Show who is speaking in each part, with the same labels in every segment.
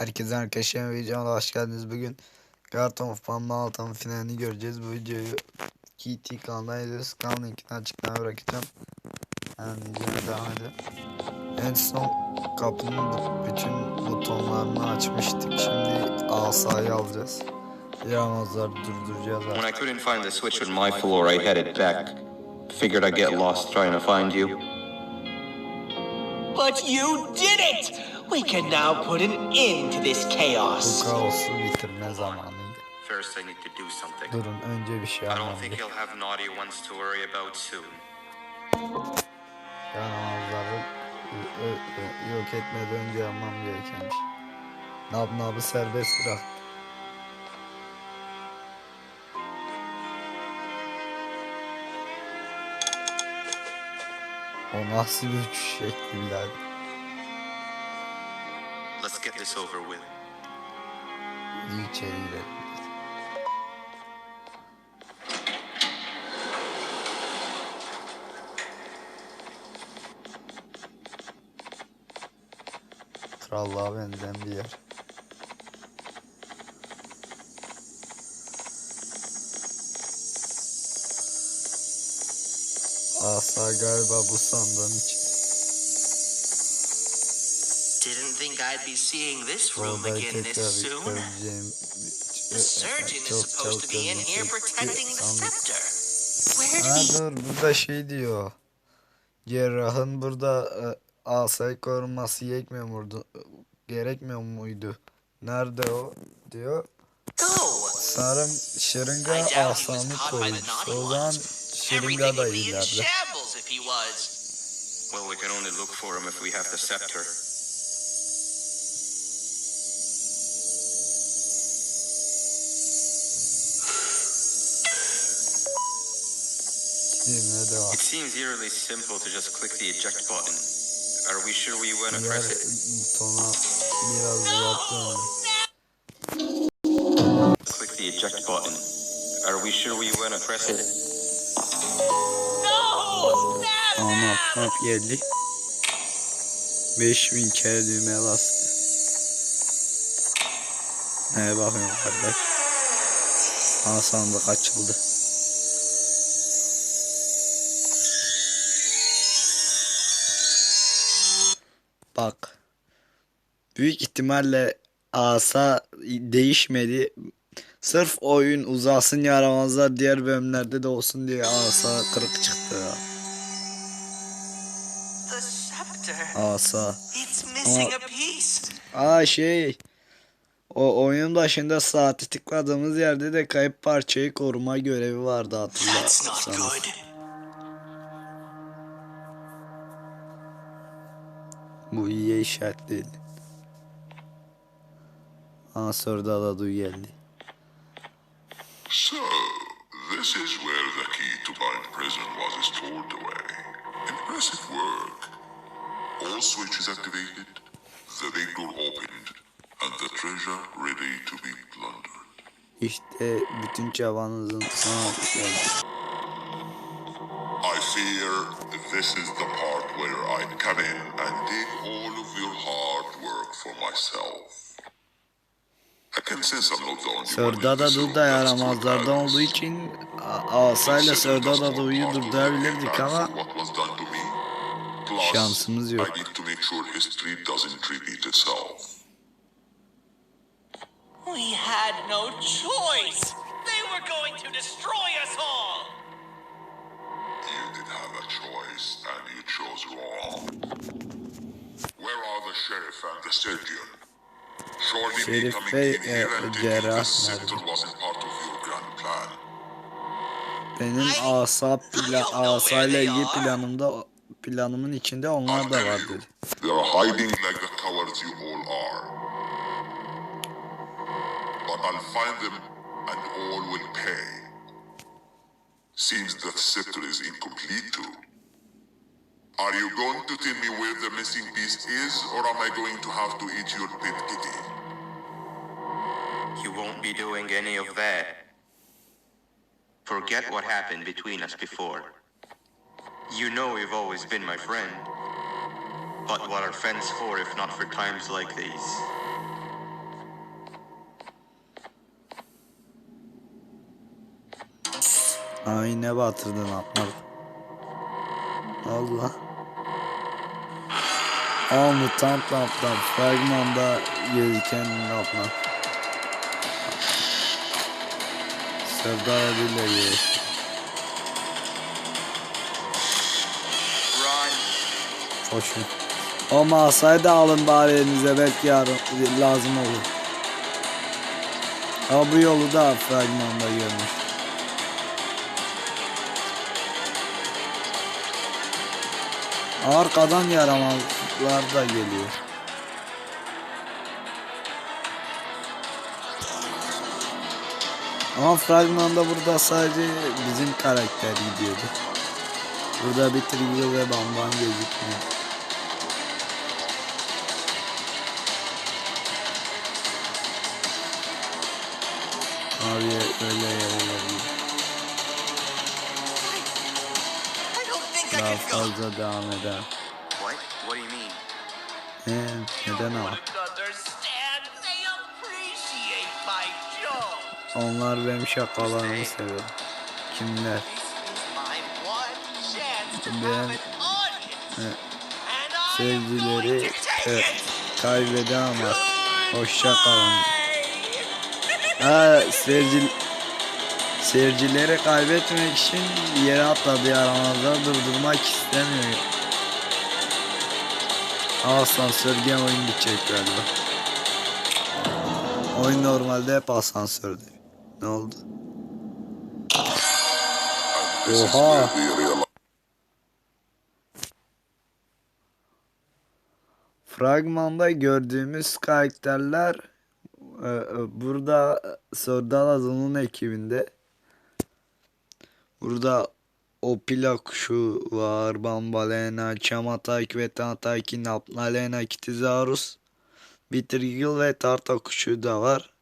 Speaker 1: Herkese arkadaşlar videoma hoş geldiniz. Bugün Garton of Pamba Altan finalini göreceğiz. Bu videoyu KT kanalına izliyoruz. Kanal linkini açıklamaya bırakacağım. Yani devam edin. En son kapının bütün butonlarını açmıştık. Şimdi asayı alacağız. Yaramazlar durduracağız
Speaker 2: When I
Speaker 1: artık.
Speaker 2: couldn't find the switch on my floor, I headed back. Figured I'd get lost trying to find you.
Speaker 3: But you did it! We can now put an end to this
Speaker 1: Bu
Speaker 3: chaos.
Speaker 1: kaosu bitirme zamanıydı.
Speaker 2: First, I need to do something.
Speaker 1: Durun önce bir şey
Speaker 2: I don't think he'll have naughty ones to worry about soon.
Speaker 1: Ö- yok etmeden önce yapmam gerekenmiş. Nab nabı serbest bırak. O nasıl bir uçuş şekli birader.
Speaker 2: Let's get this over with.
Speaker 1: İyi içeri girelim. Krallığa benzeyen bir yer. Asa galiba bu sandığın için.
Speaker 3: Didn't think I'd be seeing this room again this soon. The surgeon is supposed to be in here protecting the scepter. Where did he...
Speaker 1: dur burada şey diyor. Cerrahın burada e, asayı korunması gerekmiyor muydu? Gerekmiyor muydu? Nerede o? Diyor.
Speaker 3: go?
Speaker 1: Sanırım şırınga asanı koymuş. O zaman şırınga da ileride.
Speaker 2: Well, we can only look for him if we have the scepter.
Speaker 1: Dinle devam.
Speaker 2: It seems eerily simple to just click the eject button. Are we sure we want to press it?
Speaker 1: butona biraz uzattım.
Speaker 2: Click the eject button. Are we sure we want to press it?
Speaker 3: No!
Speaker 1: Ana hap geldi. 5000 kere düğmeye bastı. Neye bakıyorum kardeş? Aa sandık açıldı. Bak. Büyük ihtimalle asa değişmedi. Sırf oyun uzasın yaramazlar diğer bölümlerde de olsun diye asa kırık çıktı ya. Asa.
Speaker 3: It's missing a piece.
Speaker 1: Aa şey. O oyunun başında saati tıkladığımız yerde de kayıp parçayı koruma görevi vardı hatırlarsanız. Bu iyiye işaret değil. Aa soruda da duy geldi.
Speaker 4: So, this is where the key to Bind Prison was stored away. Impressive work. All switches activated, the big door opened, and the treasure ready to be plundered.
Speaker 1: İşte bütün çabanızın sonu geldi.
Speaker 4: Fear this is the part where I come in and take all of your hard work for myself. I can sense I'm not the only one
Speaker 1: Sörda
Speaker 4: in
Speaker 1: da
Speaker 4: this room
Speaker 1: Duda yaramazlardan olduğu için asayla Sörda da Du'yu durdurabilirdik ama
Speaker 4: What was done to me. Plus,
Speaker 1: şansımız yok.
Speaker 4: I need to make sure history doesn't repeat itself.
Speaker 3: We had no choice. They were going to destroy us all.
Speaker 4: You did have a choice, and you chose wrong. Where are the sheriff and the surgeon? Surely me coming in here
Speaker 1: e,
Speaker 4: and taking this
Speaker 1: nerede?
Speaker 4: wasn't part of your grand plan.
Speaker 1: benim asa pla asayla ilgili planımda planımın içinde onlar da var dedi.
Speaker 4: they are hiding like the cowards you all are. But I'll find them, and all will pay. Seems that scepter is incomplete too. Are you going to tell me where the missing piece is, or am I going to have to eat your pet kitty?
Speaker 2: You won't be doing any of that. Forget what happened between us before. You know you've always been my friend. But what are friends for if not for times like these?
Speaker 1: Aa yine batırdın atmadı. Allah. Aa mutant laptop fragmanda gözüken. Serdar bile geçti.
Speaker 3: Run.
Speaker 1: Hoşum. O masayı da alın bari elinize belki yarın lazım olur. Ha bu yolu da fragmanda görmüş. Arkadan yaramazlar da geliyor. Ama fragmanda burada sadece bizim karakter gidiyordu. Burada bir Trigger ve Bamban gözükmüyor. Abi öyle yerler. Fazla devam eder. He, neden ama? Onlar benim şakalarımı seviyor. Kimler? Ben-. Evet. Sevgileri evet, kaybedemez. Hoşça kalın. Ha seyirci seyircileri kaybetmek için yere atladı yaramazlar durdurmak istemiyor. Asansör gene oyun bitecek galiba. Oyun normalde hep asansörde. Ne oldu? Oha! Fragmanda gördüğümüz karakterler e, e, burada Sordalaz'ın ekibinde. Burada Opila kuşu var, Bambalena, Çamatayk ve Tanatayki, Napnalena, Kitizarus, Bitrigil ve Tarta kuşu da var.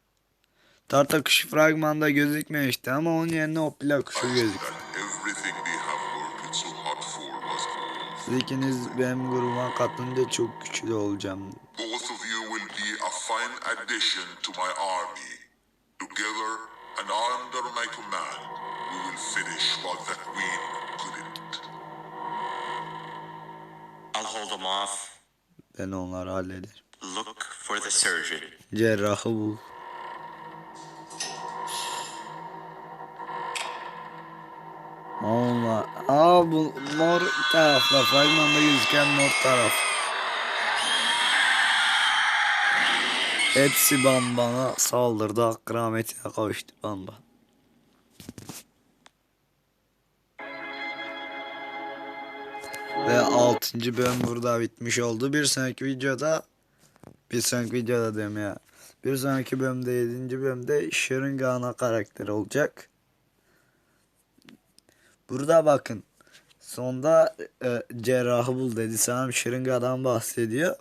Speaker 1: Tarta kuşu fragmanda gözükmemişti ama onun yerine Opila kuşu
Speaker 4: was
Speaker 1: Siz ikiniz benim grubuma katılınca çok güçlü olacağım.
Speaker 4: Both of you will be a fine addition to my army. Together and under my command, finish what the Queen couldn't.
Speaker 2: I'll hold them off.
Speaker 1: Ben onları hallederim.
Speaker 2: Look for the surgeon.
Speaker 1: Cerrahı bul. Allah. Aa bu mor tarafla fragmanda gözüken mor taraf. Hepsi Bamban'a saldırdı. Hakkı rahmetine kavuştu Bamban. Ve 6. bölüm burada bitmiş oldu. Bir sonraki videoda bir sonraki videoda diyorum ya. Bir sonraki bölümde 7. bölümde Şırınga ana karakter olacak. Burada bakın. Sonda e, cerrahı bul dedi. Sanırım Şırınga'dan bahsediyor.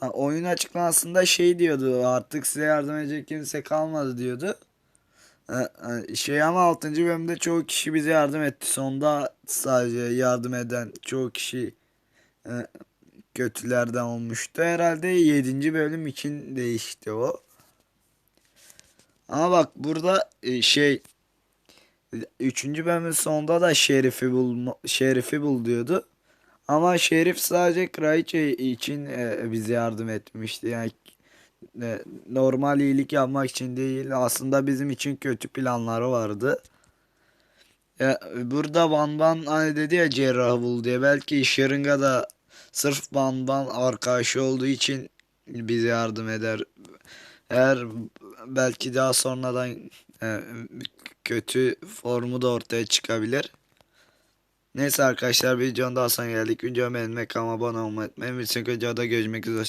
Speaker 1: Oyun açıklamasında şey diyordu. Artık size yardım edecek kimse kalmadı diyordu. E, e, Şey ama 6. bölümde çoğu kişi bize yardım etti. Sonda sadece yardım eden çoğu kişi e, kötülerden olmuştu. Herhalde 7. bölüm için değişti o. Ama bak burada şey 3. bölümün sonunda da Şerif'i bul Şerif'i bul diyordu. Ama Şerif sadece kraliçe için bize yardım etmişti. Yani normal iyilik yapmak için değil. Aslında bizim için kötü planları vardı. Ya, burada Van Van hani dedi ya cerrah bul diye. Belki Şırınga da sırf Van Van arkadaşı olduğu için bize yardım eder. Eğer belki daha sonradan e, kötü formu da ortaya çıkabilir. Neyse arkadaşlar videonun daha sonra geldik. Videomu beğenmek, kanalıma abone olmayı unutmayın. Bir sonraki videoda görüşmek üzere.